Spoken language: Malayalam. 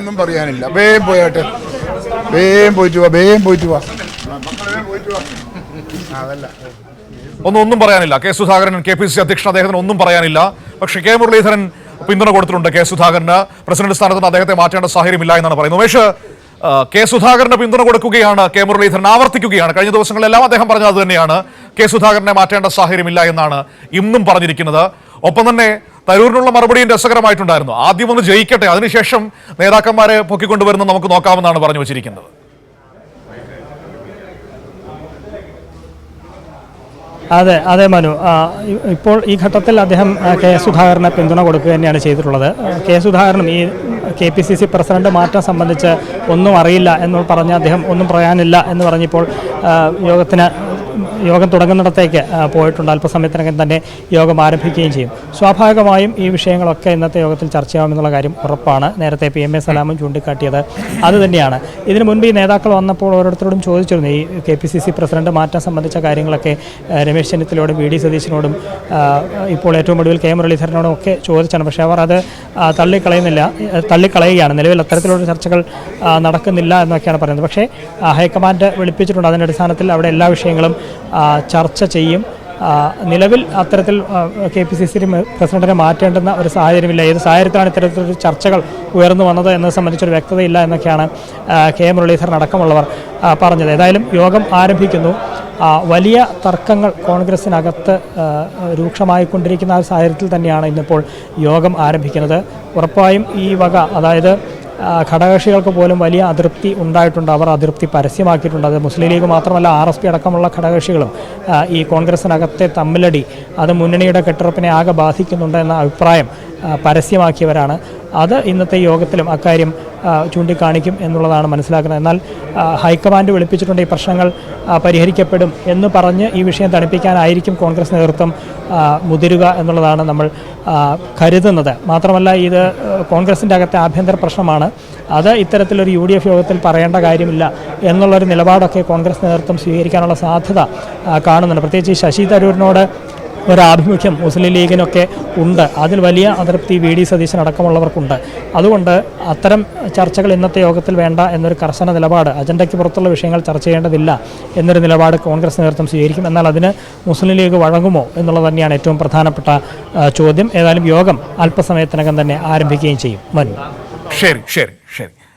ഒന്നും പറയാനില്ല. വേഗം പോയാട്ടെ വേഗം പോയിട്ട് വാ വേഗം പോയിട്ട് വാ. അതല്ല ഒന്നും ഒന്നും പറയാനില്ല. K Sudhakaran K P C അധ്യക്ഷൻ അദ്ദേഹത്തിന് ഒന്നും പറയാനില്ല. പക്ഷേ കെ മുരളീധരൻ പിന്തുണ കൊടുത്തിട്ടുണ്ട് കെ സുധാകരന്. പ്രസിഡന്റ് സ്ഥാനത്ത് നിന്ന് അദ്ദേഹത്തെ മാറ്റേണ്ട സാഹചര്യമില്ല എന്നാണ് പറയുന്നത്. ഉമേഷ് കെ സുധാകരന് പിന്തുണ കൊടുക്കുകയാണ് കെ മുരളീധരൻ ആവർത്തിക്കുകയാണ്. കഴിഞ്ഞ ദിവസങ്ങളിലെല്ലാം അദ്ദേഹം പറഞ്ഞത് അതുതന്നെയാണ് കെ സുധാകരനെ മാറ്റേണ്ട സാഹചര്യമില്ല എന്നാണ് ഇന്നും പറഞ്ഞിരിക്കുന്നത്. ഒപ്പം തന്നെ തരൂരിനുള്ള മറുപടിയും രസകരമായിട്ടുണ്ടായിരുന്നു. ആദ്യം ഒന്ന് ജയിക്കട്ടെ അതിനുശേഷം നേതാക്കന്മാരെ പൊക്കിക്കൊണ്ടുവരുന്ന നമുക്ക് നോക്കാമെന്നാണ് പറഞ്ഞു വെച്ചിരിക്കുന്നത്. അതെ അതെ മനു. ഇപ്പോൾ ഈ ഘട്ടത്തിൽ അദ്ദേഹം കെ സുധാകരന് പിന്തുണ കൊടുക്കുക തന്നെയാണ് ചെയ്തിട്ടുള്ളത്. കെ സുധാകരനും ഈ K P C C president മാറ്റം സംബന്ധിച്ച് ഒന്നും അറിയില്ല എന്ന് പറഞ്ഞ് അദ്ദേഹം ഒന്നും പറയാനില്ല എന്ന് പറഞ്ഞപ്പോൾ യോഗത്തിന് യോഗം തുടങ്ങുന്നിടത്തേക്ക് പോയിട്ടുണ്ട്. അല്പസമയത്തിനകം തന്നെ യോഗം ആരംഭിക്കുകയും ചെയ്യും. സ്വാഭാവികമായും ഈ വിഷയങ്ങളൊക്കെ ഇന്നത്തെ യോഗത്തിൽ ചർച്ചയാവുമെന്നുള്ള കാര്യം ഉറപ്പാണ്. നേരത്തെ പി എം എ സലാമും ചൂണ്ടിക്കാട്ടിയത് അത് തന്നെയാണ് ഇതിനു മുൻപ് ഈ നേതാക്കൾ വന്നപ്പോൾ ഓരോരുത്തരോടും ചോദിച്ചിരുന്നു. ഈ K P C C president മാറ്റാൻ സംബന്ധിച്ച കാര്യങ്ങളൊക്കെ രമേശ് ചെന്നിത്തലയോടും വി ഡി സതീശനോടും ഇപ്പോൾ ഏറ്റവും ഒടുവിൽ കെ മുരളീധരനോടും ഒക്കെ ചോദിച്ചാണ്. പക്ഷേ അവർ അത് തള്ളിക്കളയുന്നില്ല തള്ളിക്കളയുകയാണ്. നിലവിൽ അത്തരത്തിലുള്ള ചർച്ചകൾ നടക്കുന്നില്ല എന്നൊക്കെയാണ് പറയുന്നത്. പക്ഷേ ഹൈക്കമാൻഡ് വിളിപ്പിച്ചിട്ടുണ്ട്. അതിന്റെ അടിസ്ഥാനത്തിൽ അവിടെ എല്ലാ വിഷയങ്ങളും ചർച്ച ചെയ്യും. നിലവിൽ അത്തരത്തിൽ കെ പി സി സി പ്രസിഡന്റിനെ മാറ്റേണ്ടുന്ന ഒരു സാഹചര്യമില്ല. ഏത് സാഹചര്യത്തിലാണ് ഇത്തരത്തിലൊരു ചർച്ചകൾ ഉയർന്നു വന്നത് എന്നത് സംബന്ധിച്ചൊരു വ്യക്തതയില്ല എന്നൊക്കെയാണ് കെ മുരളീധരൻ അടക്കമുള്ളവർ പറഞ്ഞത്. ഏതായാലും യോഗം ആരംഭിക്കുന്നു. വലിയ തർക്കങ്ങൾ കോൺഗ്രസിനകത്ത് രൂക്ഷമായി രൂക്ഷമായിക്കൊണ്ടിരിക്കുന്ന ആ സാഹചര്യത്തിൽ തന്നെയാണ് ഇന്നിപ്പോൾ യോഗം ആരംഭിക്കുന്നത്. ഉറപ്പായും ഈ വക അതായത് ഘടകകക്ഷികൾക്ക് പോലും വലിയ അതൃപ്തി ഉണ്ടായിട്ടുണ്ട്. അവർ അതൃപ്തി പരസ്യമാക്കിയിട്ടുണ്ട്. അത് മുസ്ലിം ലീഗ് മാത്രമല്ല ആർ എസ് പി അടക്കമുള്ള ഘടകകക്ഷികളും ഈ കോൺഗ്രസിനകത്തെ തമ്മിലടി അത് മുന്നണിയുടെ കെട്ടുറപ്പിനെ ആകെ ബാധിക്കുന്നുണ്ട് എന്ന അഭിപ്രായം പരസ്യമാക്കിയവരാണ്. അത് ഇന്നത്തെ യോഗത്തിലും അക്കാര്യം ചൂണ്ടിക്കാണിക്കും എന്നുള്ളതാണ് മനസ്സിലാക്കുന്നത്. എന്നാൽ ഹൈക്കമാൻഡ് വിളിപ്പിച്ചിട്ടുണ്ട് ഈ പ്രശ്നങ്ങൾ പരിഹരിക്കപ്പെടും എന്ന് പറഞ്ഞ് ഈ വിഷയം തണുപ്പിക്കാനായിരിക്കും കോൺഗ്രസ് നേതൃത്വം മുതിരുക എന്നുള്ളതാണ് നമ്മൾ കരുതുന്നത്. മാത്രമല്ല ഇത് കോൺഗ്രസിന്റെ അകത്തെ ആഭ്യന്തര പ്രശ്നമാണ്. അത് ഇത്തരത്തിലൊരു യു ഡി എഫ് യോഗത്തിൽ പറയേണ്ട കാര്യമില്ല എന്നുള്ളൊരു നിലപാടൊക്കെ കോൺഗ്രസ് നേതൃത്വം സ്വീകരിക്കാനുള്ള സാധ്യത കാണുന്നുണ്ട്. പ്രത്യേകിച്ച് ശശി തരൂരിനോട് ഒരാഭിമുഖ്യം മുസ്ലിം ലീഗിനൊക്കെ ഉണ്ട്. അതിൽ വലിയ അതൃപ്തി വി ഡി സതീശൻ അടക്കമുള്ളവർക്കുണ്ട്. അതുകൊണ്ട് അത്തരം ചർച്ചകൾ ഇന്നത്തെ യോഗത്തിൽ വേണ്ട എന്നൊരു കർശന നിലപാട് അജണ്ടയ്ക്ക് പുറത്തുള്ള വിഷയങ്ങൾ ചർച്ച ചെയ്യേണ്ടതില്ല എന്നൊരു നിലപാട് കോൺഗ്രസ് നേതൃത്വം സ്വീകരിക്കും. എന്നാൽ അതിന് മുസ്ലിം ലീഗ് വഴങ്ങുമോ എന്നുള്ളത് തന്നെയാണ് ഏറ്റവും പ്രധാനപ്പെട്ട ചോദ്യം. ഏതായാലും യോഗം അല്പസമയത്തിനകം തന്നെ ആരംഭിക്കുകയും ചെയ്യും. മനു. ശരി ശരി.